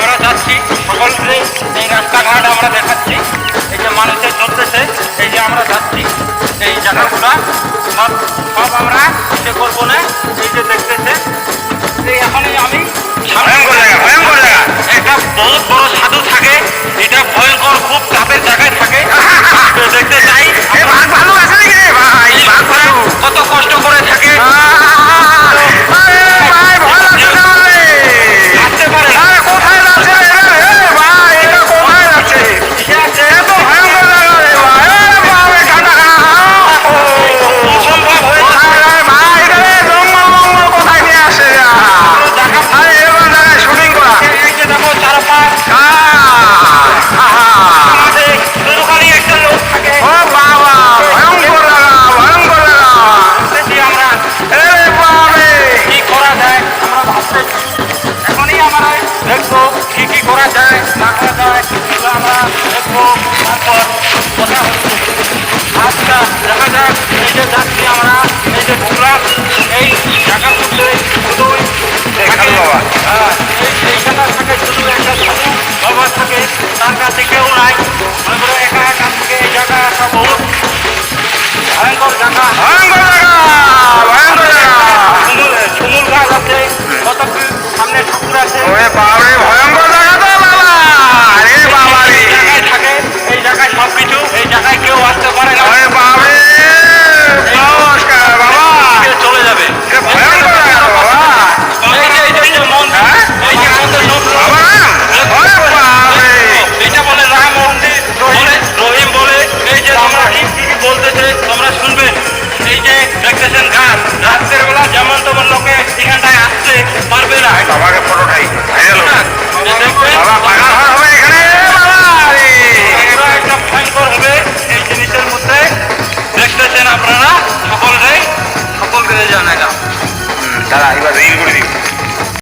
আমরা যাচ্ছি সকলকে এই রাস্তাঘাট আমরা দেখাচ্ছি। এই যে মানুষের চলতেছে, এই যে আমরা যাচ্ছি, এই জায়গাগুলো, সব সব আমরা করব না এই যে দেখতেছে। দেখা যাক এই যে যাচ্ছি আমরা এই যে ঘুরলাম এই प्रयोजन है का दादा इबार रील कर दी